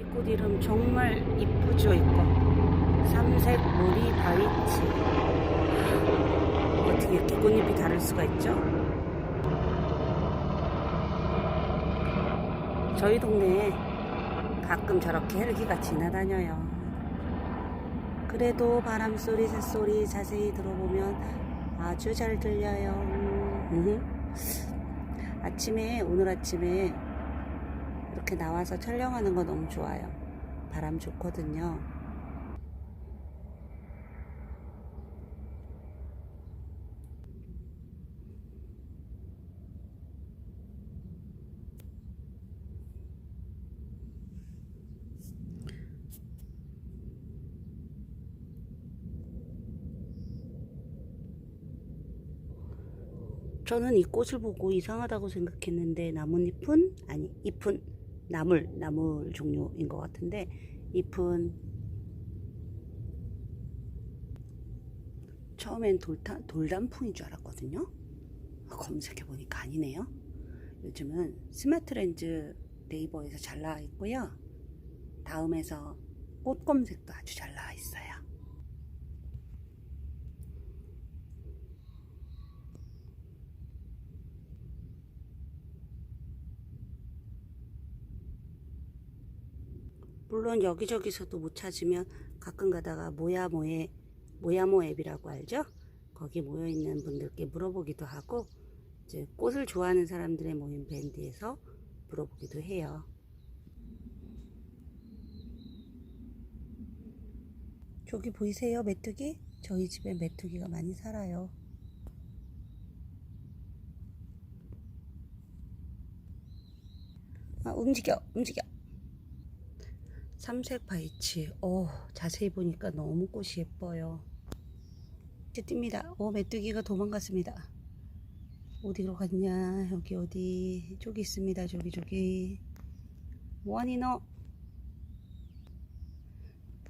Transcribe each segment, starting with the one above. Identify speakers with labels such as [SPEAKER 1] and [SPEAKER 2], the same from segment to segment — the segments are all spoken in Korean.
[SPEAKER 1] 이 꽃 이름 정말 이쁘죠 이거 삼색 모리 바위치 어떻게 이렇게 꽃잎이 다를 수가 있죠? 저희 동네에 가끔 저렇게 헬기가 지나다녀요. 그래도 바람소리, 새소리 자세히 들어보면 아주 잘 들려요. 음. 아침에, 오늘 아침에 이렇게 나와서 촬영하는 거 너무 좋아요. 바람 좋거든요. 저는 이 꽃을 보고 이상하다고 생각했는데 나뭇잎은 아니 잎은 나물 나물 종류인 것 같은데 잎은 처음엔 돌타, 돌단풍인 줄 알았거든요. 검색해 보니까 아니네요. 요즘은 스마트 렌즈 네이버에서 잘 나와 있고요. 다음에서 꽃 검색도 아주 잘 나와 있어요 물론 여기저기서도 못 찾으면 가끔 가다가 모야모의 모야모 앱이라고 알죠? 거기 모여 있는 분들께 물어보기도 하고 이제 꽃을 좋아하는 사람들의 모임 밴드에서 물어보기도 해요. 저기 보이세요, 메뚜기? 저희 집에 메뚜기가 많이 살아요. 아, 움직여, 움직여. 삼색 바이치. 오, 자세히 보니까 너무 꽃이 예뻐요. 이제 띱니다. 오, 메뚜기가 도망갔습니다. 어디로 갔냐? 여기 어디? 저기 있습니다. 저기 저기. 뭐하니 너?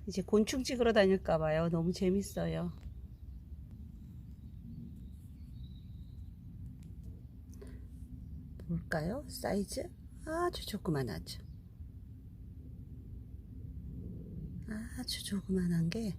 [SPEAKER 1] 이제 곤충 찍으러 다닐까 봐요. 너무 재밌어요. 볼까요? 사이즈? 아주 조그만하죠. 아주 조그만한 게